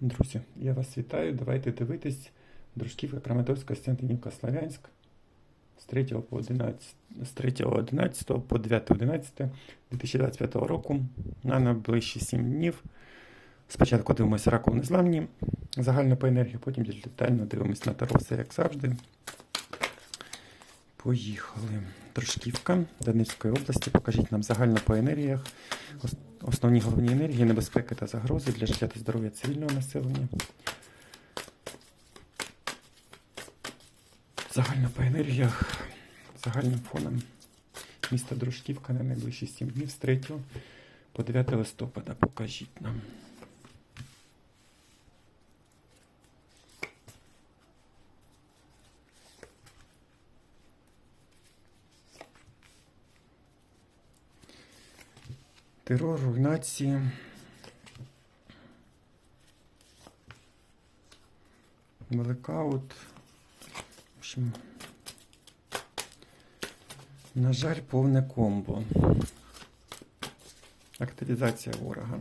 Друзі, я вас вітаю. Давайте дивитись Дружківка, Краматорськ, Костянтинівка, Славянськ з 3 по 11, з 3 11 по 9 11 2025 року на найближчі 7 днів. Спочатку дивимося раку незламні, загально по енергії, потім детально дивимося на Таро, все як завжди. Поїхали. Дружківка Донецької області. Покажіть нам загально по енергіях. Ос- Основні головні енергії, небезпеки та загрози для життя та здоров'я цивільного населення. Загально по енергіях, загальним фоном. міста Дружківка на найближчі 7 днів з 3 по 9 листопада. Покажіть нам. Терор, руйнації. Блекаут. В общем, на жаль, повне комбо. Активізація ворога.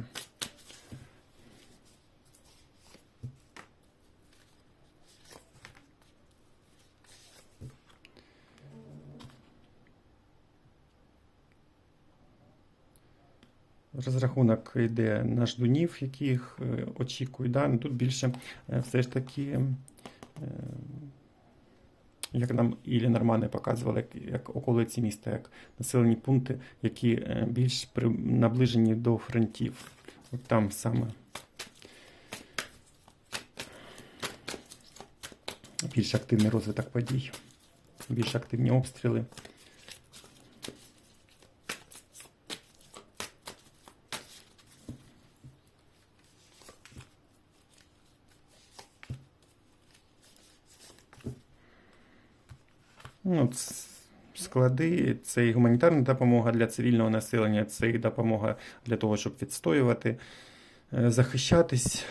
Розрахунок йде на ждунів, яких е, очікують. Да? Ну, Тут більше е, все ж таки, е, як нам Ілі Нормани показували, як, як околиці міста, як населені пункти, які більш при, наближені до фронтів. От там саме більш активний розвиток подій, більш активні обстріли. Склади, це і гуманітарна допомога для цивільного населення, це і допомога для того, щоб відстоювати, е, захищатись.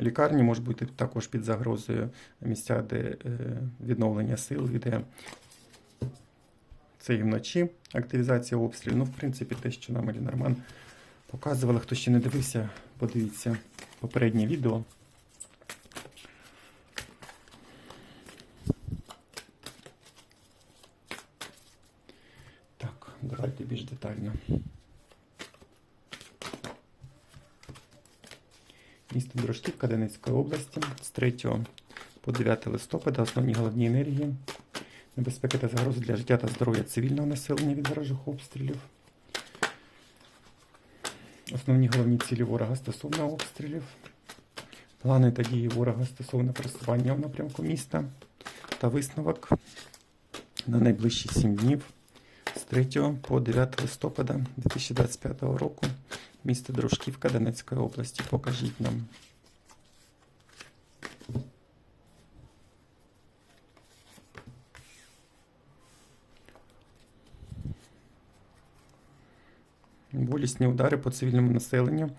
Лікарні можуть бути також під загрозою місця, де е, відновлення сил йде. Це і вночі активізація обстрілів. Ну, в принципі, те, що нам Елінорман показували. Хто ще не дивився, подивіться попереднє відео. Так, давайте більш детально. Місто Донецької області з 3 по 9 листопада основні головні енергії, небезпеки та загрози для життя та здоров'я цивільного населення від ворожих обстрілів. Основні головні цілі ворога стосовно обстрілів, плани та дії ворога стосовно просування в напрямку міста та висновок на найближчі 7 днів з 3 по 9 листопада 2025 року місто Дружківка Донецької області. Покажіть нам. Болісні удари по цивільному населенню.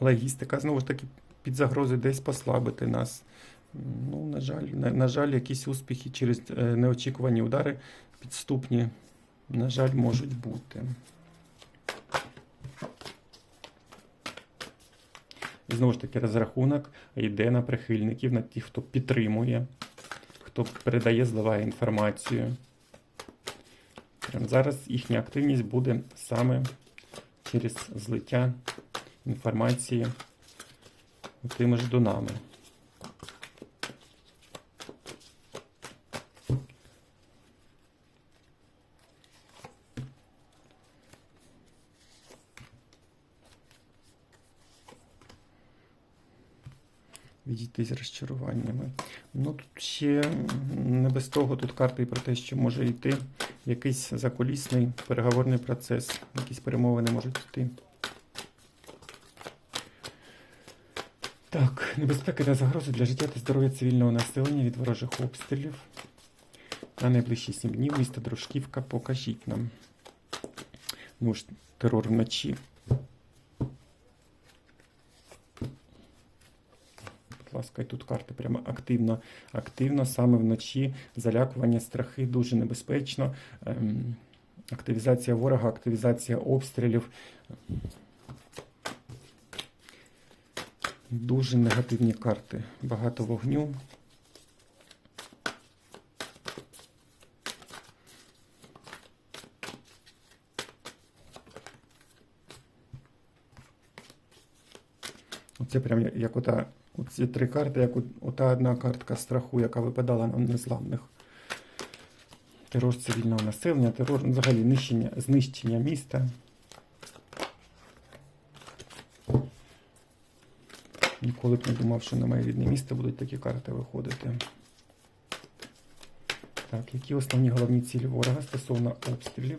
Логістика, знову ж таки, під загрозою десь послабити нас. Ну, на жаль, на, на жаль, якісь успіхи через е, неочікувані удари підступні, на жаль, можуть бути. І знову ж таки, розрахунок йде на прихильників, на тих, хто підтримує, хто передає, зливає інформацію. Прямо зараз їхня активність буде саме через злиття інформації тими ж донами. Відійти з розчаруваннями. Ну тут ще не без того тут карти і про те, що може йти якийсь закулісний переговорний процес, якісь перемовини можуть йти. Так, небезпеки та загрози для життя та здоров'я цивільного населення від ворожих обстрілів. На найближчі 7 днів місто Дружківка покажіть нам. Ж, терор вночі. І тут карти прямо активно, активно, саме вночі. Залякування, страхи дуже небезпечно. Ем, активізація ворога, активізація обстрілів. Дуже негативні карти. Багато вогню. Оце прям як ота, оці три карти, як ота одна картка страху, яка випадала на незламних. Терор цивільного населення, терор, ну, взагалі знищення, знищення міста. Ніколи б не думав, що на моє рідне місто будуть такі карти виходити. Так, які основні головні цілі ворога стосовно обстрілів?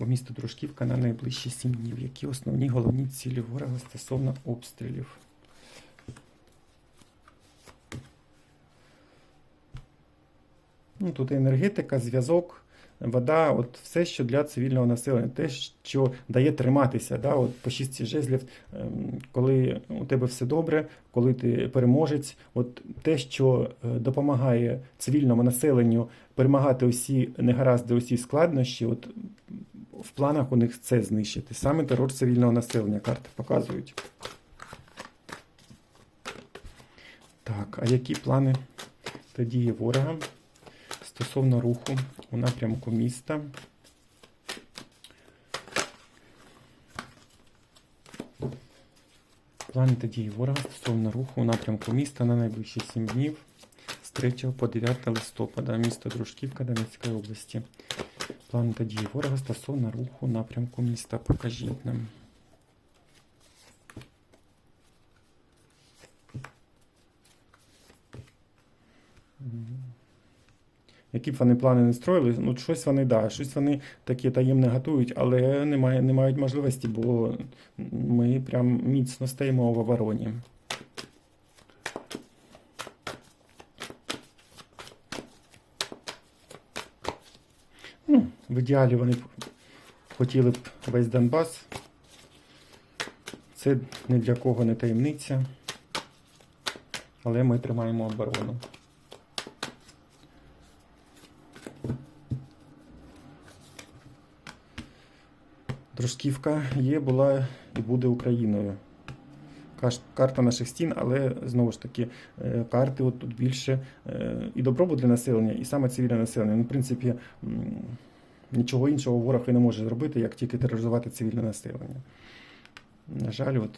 По місту Дружківка на найближчі 7 днів. Які основні головні цілі ворога стосовно обстрілів? Ну, тут енергетика, зв'язок, вода, от все, що для цивільного населення, те, що дає триматися. Да? От по шістці жезлів, ем, коли у тебе все добре, коли ти переможець, от те, що е, допомагає цивільному населенню перемагати усі негаразди, усі складнощі, от в планах у них це знищити. Саме терор цивільного населення карти показують. Так, а які плани та дії ворога стосовно руху у напрямку міста? Плани та дії ворога стосовно руху у напрямку міста на найближчі 7 днів з 3 по 9 листопада. Місто Дружківка Донецької області. План та дії ворога стосовно руху напрямку міста. Покажіть нам. Які б вони плани не строїли, ну щось вони да, щось вони таке таємне готують, але не, мають можливості, бо ми прям міцно стоїмо в обороні. Ну, в ідеалі вони хотіли б весь Донбас. Це ні для кого не таємниця. Але ми тримаємо оборону. Дружківка є, була і буде Україною. Карта наших стін, але знову ж таки, е, карти от тут більше е, і добробут для населення, і саме цивільне населення. Ну, в принципі, нічого іншого ворог і не може зробити, як тільки тероризувати цивільне населення. На жаль, от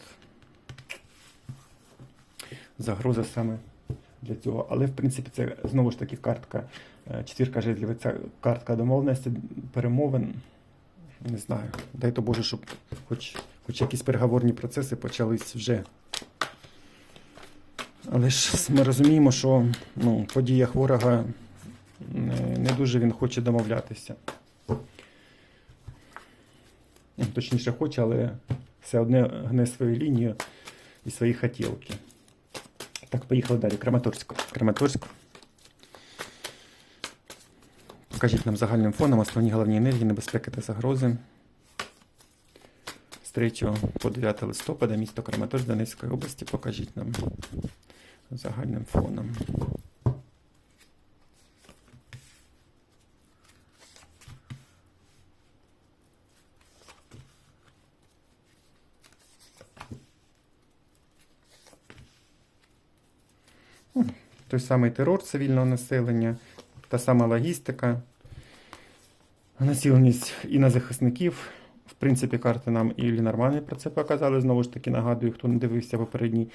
загроза саме для цього. Але, в принципі, це знову ж таки картка е, четвірка жезлів, це картка домовленості, перемовин. Не знаю. Дай то Боже, щоб хоч, хоч якісь переговорні процеси почались вже. Але ж ми розуміємо, що ну, в подіях ворога не, не дуже він хоче домовлятися. Точніше, хоче, але все одне гне свою лінію і свої хотілки. Так, поїхали далі. Краматорськ. Краматорськ. Покажіть нам загальним фоном основні головні енергії, небезпеки та загрози. З 3 по 9 листопада місто Краматорськ Донецької області. Покажіть нам загальним фоном. Ну, Той самий терор цивільного населення, та сама логістика, націленість і на захисників. В принципі, карти нам і Лінармани про це показали. Знову ж таки, нагадую, хто не дивився попередній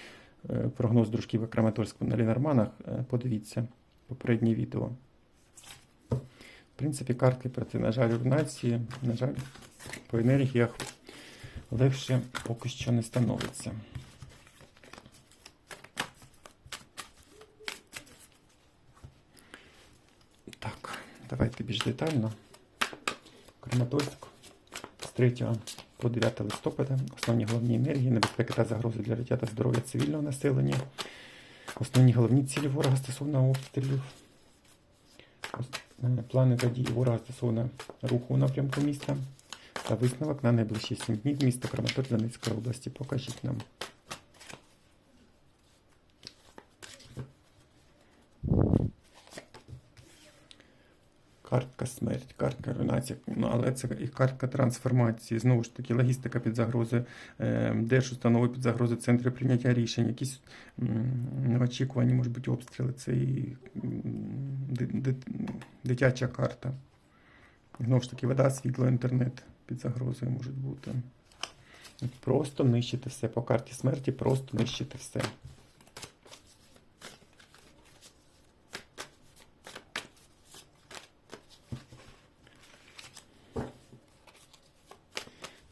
е, прогноз дружків Краматорську на Лінарманах, е, подивіться попереднє відео. В принципі, картки про це, на жаль, в нації, на жаль, по енергіях легше поки що не становиться. Так, давайте більш детально. Краматорськ з 3 по 9 листопада. Основні головні енергії, небезпеки та загрози для життя та здоров'я цивільного населення. Основні головні цілі ворога стосовно обстрілів. Е, Плани та дії ворога стосовно руху у напрямку міста. Та висновок на найближчі 7 днів міста Краматорськ Донецької області. Покажіть нам. Картка смерть, картка руйнація. Ну, але це і картка трансформації. Знову ж таки, логістика під загрозою, е, держустанови під загрозою, центри прийняття рішень, якісь неочікувані, можуть бути, обстріли. Це і дитяча карта. Знову ж таки, вода, світло, інтернет під загрозою можуть бути. Просто нищити все. По карті смерті просто нищити все.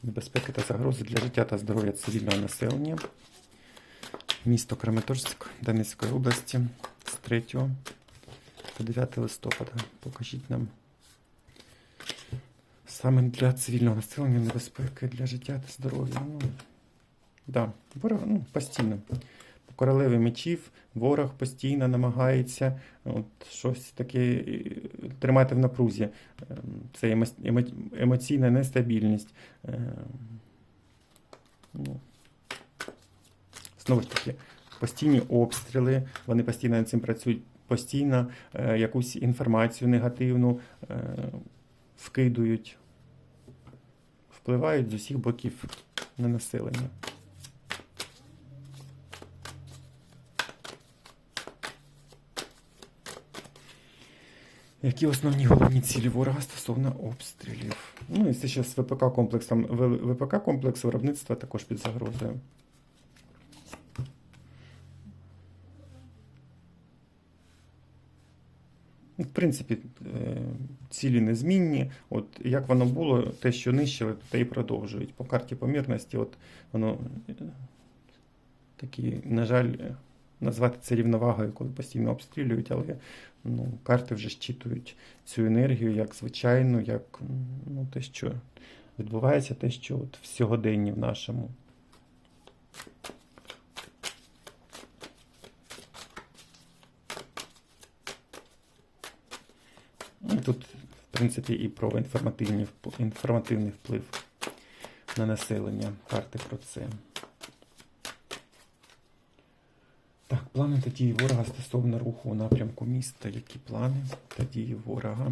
Небезпеки та загрози для життя та здоров'я цивільного населення. Місто Краматорськ Донецької області з 3 по 9 листопада. Покажіть нам саме для цивільного населення небезпеки для життя та здоров'я. Ну, да, ворог ну, постійно. По королеві мечів ворог постійно намагається от, щось таке е, тримати в напрузі. Ем, Це емо- емо- емоційна нестабільність. Ну, знову ж таки, постійні обстріли, вони постійно над цим працюють, постійно е, якусь інформацію негативну е, вкидують, впливають з усіх боків на населення. Які основні головні цілі ворога стосовно обстрілів? Ну, і це ще з ВПК комплексом. ВПК комплекс виробництва також під загрозою. Ну, В принципі, е, цілі незмінні. От як воно було, те, що нищили, те і продовжують. По карті помірності, от воно е, такі, на жаль, е, назвати це рівновагою, коли постійно обстрілюють, але ну, карти вже щитують цю енергію як звичайну, як ну, те, що відбувається, те, що от в сьогоденні в нашому. Ну, Тут, в принципі, і про інформативний, інформативний вплив на населення. Карти про це. Так, плани та дії ворога стосовно руху у напрямку міста. Які плани та дії ворога?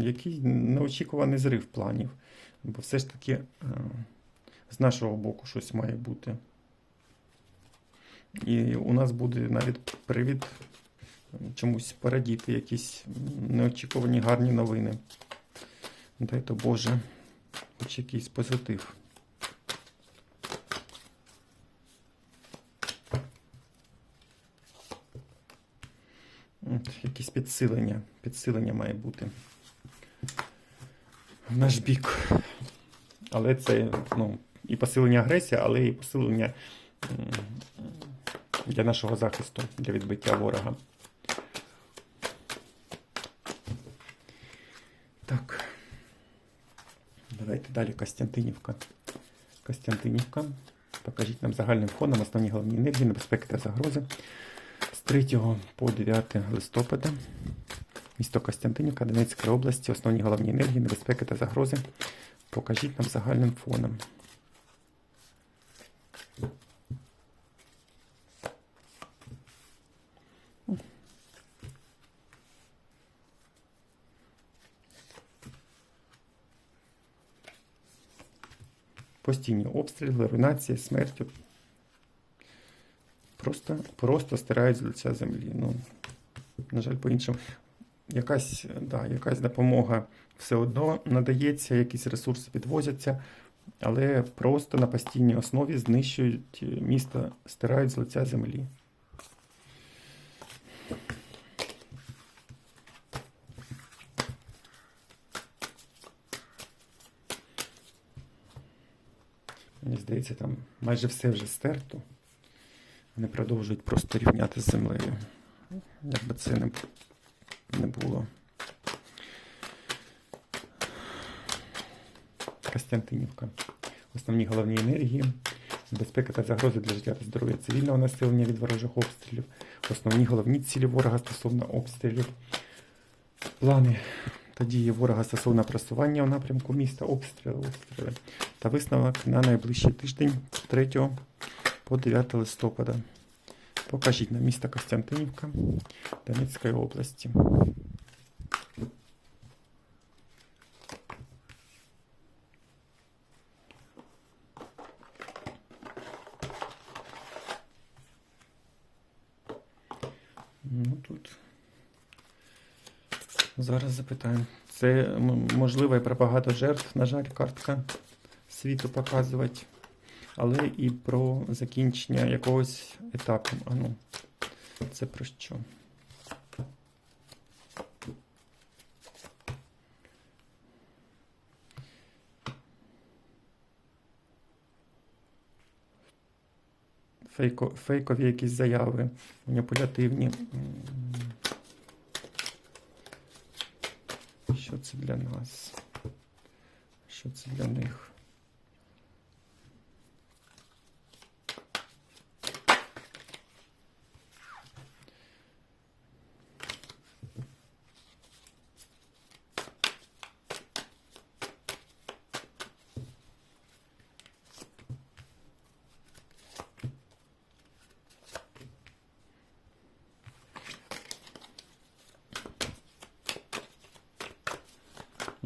Який неочікуваний зрив планів. Бо все ж таки е, з нашого боку щось має бути. І у нас буде навіть привід чомусь порадіти, якісь неочікувані гарні новини. Дай то Боже, хоч якийсь позитив. От, Якісь підсилення. Підсилення має бути. В наш бік. Але це ну, і посилення агресії, але і посилення для нашого захисту, для відбиття ворога. Так. Давайте далі Костянтинівка. Костянтинівка. Покажіть нам загальним фоном основні головні енергії, небезпеки та загрози. З 3 по 9 листопада. Місто Костянтинівка, Донецька області, основні головні енергії, небезпеки та загрози. Покажіть нам загальним фоном. Постійні обстріли, руйнації, смерть. Просто, просто стирають з лиця землі. Ну, на жаль, по-іншому. Якась, да, якась допомога все одно надається, якісь ресурси підвозяться, але просто на постійній основі знищують місто, стирають з лиця землі. Здається, там майже все вже стерто. Вони продовжують просто рівняти з землею. Як би це не, не було. Костянтинівка. Основні головні енергії. Безпека та загрози для життя та здоров'я цивільного населення від ворожих обстрілів. Основні головні цілі ворога стосовно обстрілів. Плани та дії ворога стосовно просування у напрямку міста, обстріли, обстріли. Та висновок на найближчий тиждень з 3 по 9 листопада. Покажіть на місто Костянтинівка Донецької області. Ну тут. Запитаємо. Це можливо і про багато жертв, на жаль, картка світу показувати. Але і про закінчення якогось етапу. А ну, це про що? Фейко, фейкові якісь заяви, маніпулятивні. Що це для нас? Що це для них?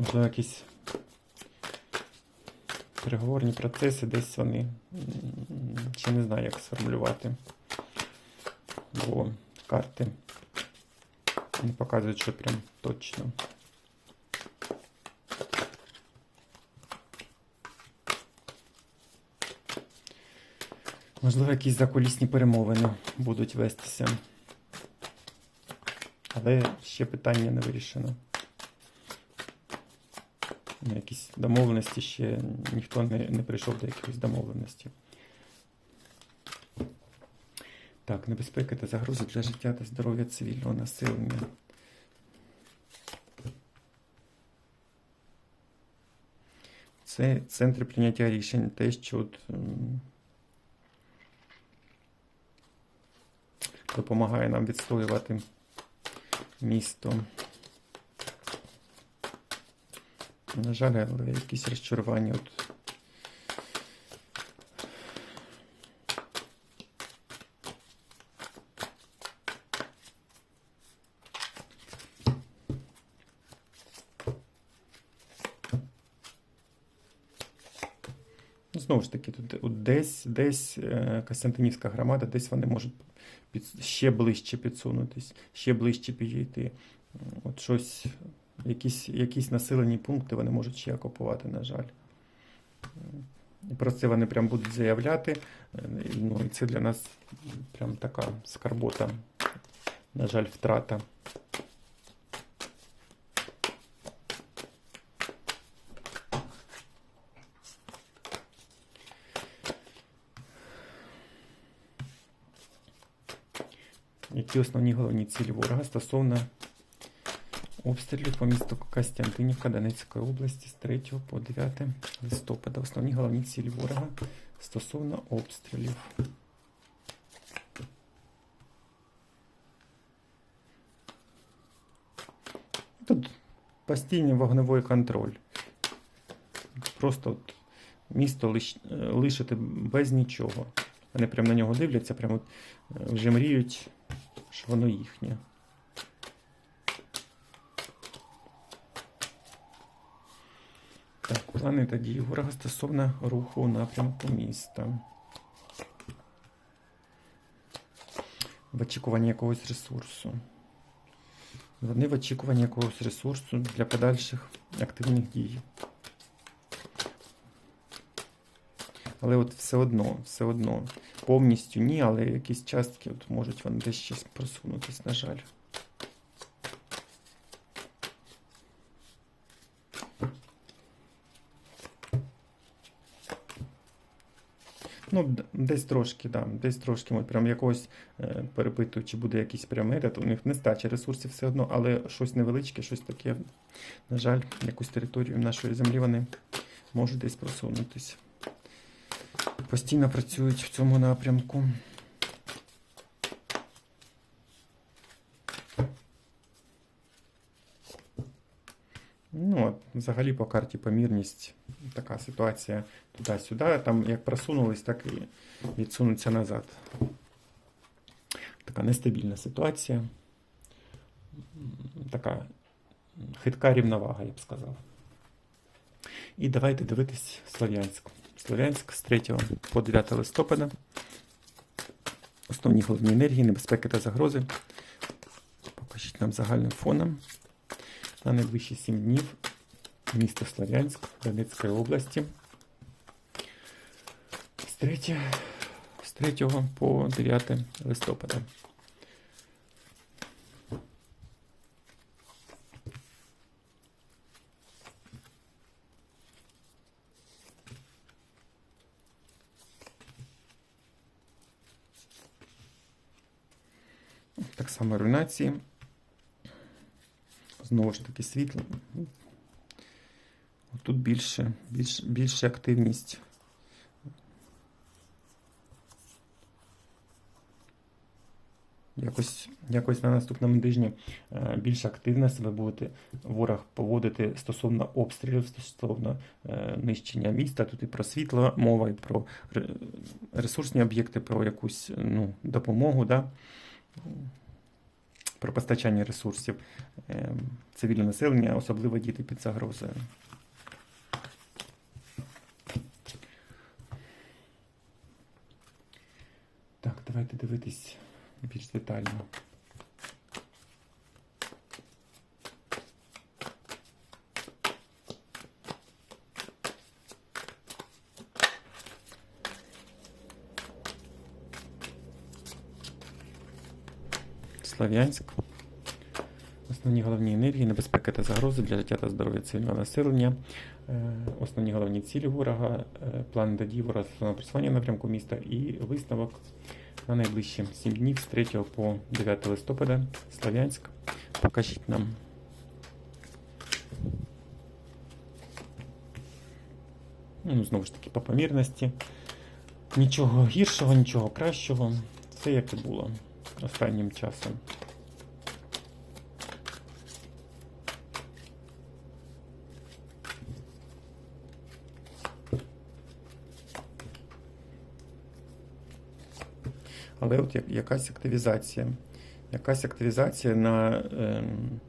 Можливо, якісь переговорні процеси, десь вони. Ще не знаю, як сформулювати. Бо карти не показують, що прям точно. Можливо, якісь закулісні перемовини будуть вестися. Але ще питання не вирішено. Якісь домовленості ще ніхто не, не прийшов до якихось домовленості. Так, небезпеки та загрози для життя та здоров'я цивільного населення. Це центри прийняття рішень, те, що от, допомагає нам відстоювати місто. На жаль, але якісь розчарування. От. Знову ж таки, тут десь, десь е, Костянтинівська громада, десь вони можуть під, ще ближче підсунутись, ще ближче підійти. От щось якісь, якісь населені пункти вони можуть ще окупувати, на жаль. І про це вони прям будуть заявляти. Ну, і це для нас прям така скарбота, на жаль, втрата. Які основні головні цілі ворога стосовно обстрілів по місту Костянтинівка Донецької області з 3 по 9 листопада. Основні головні цілі ворога стосовно обстрілів. Тут постійний вогневий контроль. Просто от місто лиш, лишити без нічого. Вони прямо на нього дивляться, прямо е, вже мріють, що воно їхнє. Так, плани та дії ворога стосовно руху у напрямку міста. В очікуванні якогось ресурсу. Вони в очікуванні якогось ресурсу для подальших активних дій. Але от все одно, все одно. Повністю ні, але якісь частки от можуть вони десь ще просунутись, на жаль. Ну, десь трошки, да, десь трошки. От прям якогось е, перепитую, чи буде якийсь прям ряд. У них нестача ресурсів все одно, але щось невеличке, щось таке. На жаль, якусь територію нашої землі вони можуть десь просунутися. Постійно працюють в цьому напрямку. Ну, от, взагалі по карті помірність така ситуація туди-сюди. Там як просунулись, так і відсунуться назад. така нестабільна ситуація. Така хитка рівновага, я б сказав. І давайте дивитись Слов'янськ. Слов'янськ з 3 по 9 листопада. Основні головні енергії, небезпеки та загрози. Покажіть нам загальним фоном. На найближчі 7 днів місто Слов'янськ Донецької області. З 3, з 3 по 9 листопада. Так само руйнації. Знову ж таки світло. Тут більше, більш, більше активність. Якось, якось на наступному тижні е, більш активно себе буде ворог поводити стосовно обстрілів, стосовно е, нищення міста. Тут і про світло мова, і про ресурсні об'єкти, про якусь ну, допомогу. Да? Про постачання ресурсів е, цивільне населення, особливо діти під загрозою. Так, давайте дивитись більш детально. Слов'янськ. Основні головні енергії, небезпеки та загрози для життя та здоров'я цивільного населення. Е, Основні головні цілі ворога, е, план дій ворога просування напрямку міста і висновок на найближчі 7 днів з 3 по 9 листопада. Слов'янськ. Покажіть нам. Ну, знову ж таки, по помірності. Нічого гіршого, нічого кращого. Все як і було останнім часом. Але от якась активізація. Якась активізація на, ем,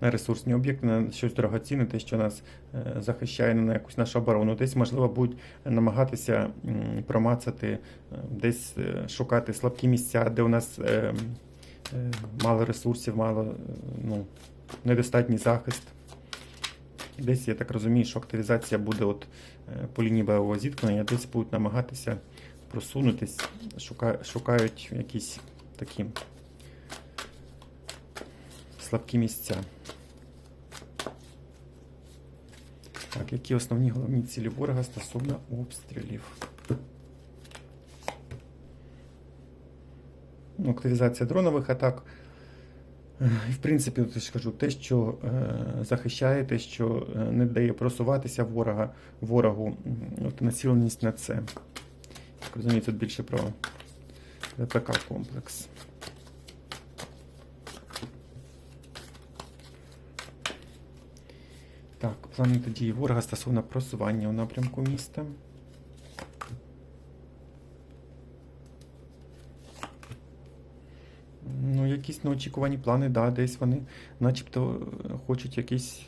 на ресурсні об'єкти, на щось дорогоцінне, те, що нас е, захищає на якусь нашу оборону. Десь, можливо, будуть намагатися промацати, е, десь е, шукати слабкі місця, де у нас е, е, мало ресурсів, мало ну, недостатній захист. Десь, я так розумію, що активізація буде от, по лінії бойового зіткнення, десь будуть намагатися просунутись, шука, шукають якісь такі слабкі місця. Так, які основні головні цілі ворога стосовно обстрілів? Ну, активізація дронових атак. І, в принципі, я ж те, що е, захищає, те, що е, не дає просуватися ворога, ворогу, от націленість на це. Розумію, тут більше про ВПК комплекс. Так, плани дії ворога стосовно просування у напрямку міста. Ну, якісь неочікувані плани, да, десь вони начебто хочуть якийсь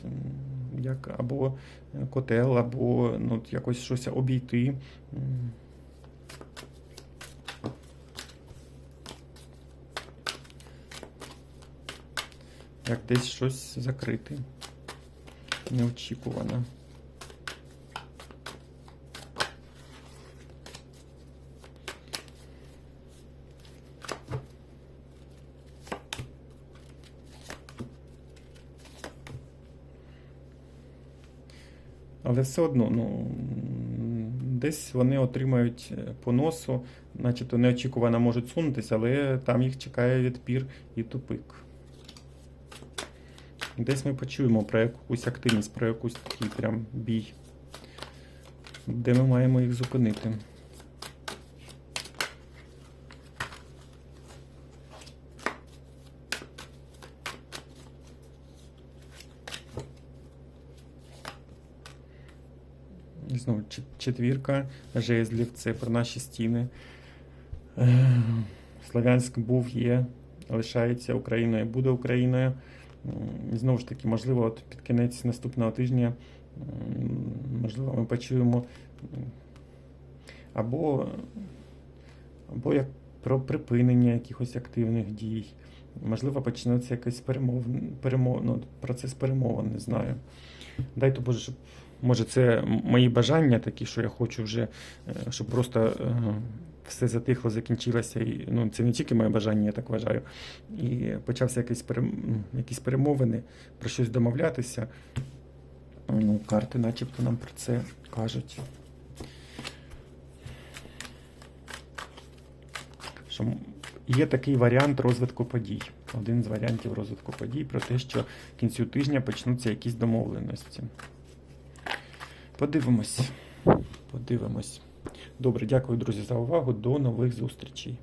як або котел, або ну, якось щось обійти. Як десь щось закрити. Неочікувано. Але все одно, ну, десь вони отримають е, по носу, начебто неочікувано можуть сунутися, але там їх чекає відпір і тупик. Десь ми почуємо про якусь активність, про якусь такий прям бій, де ми маємо їх зупинити. Знову четвірка жезлів, це про наші стіни. Слов'янськ був, є, лишається Україною, буде Україною. М, Знову ж таки, можливо, от під кінець наступного тижня, можливо, ми почуємо або, або як про припинення якихось активних дій. Можливо, почнеться якийсь перемов, перемов, ну, процес перемовин, не знаю. Дай то Боже, щоб може це мої бажання такі, що я хочу вже, е, щоб просто е, все затихло, закінчилося. І, ну, це не тільки моє бажання, я так вважаю. І почався якийсь перем... якісь перемовини, про щось домовлятися. Ну, карти начебто нам про це кажуть. Що є такий варіант розвитку подій. Один з варіантів розвитку подій про те, що в кінці тижня почнуться якісь домовленості. Подивимось. Подивимось. Добре, дякую, друзі, за увагу. До нових зустрічей.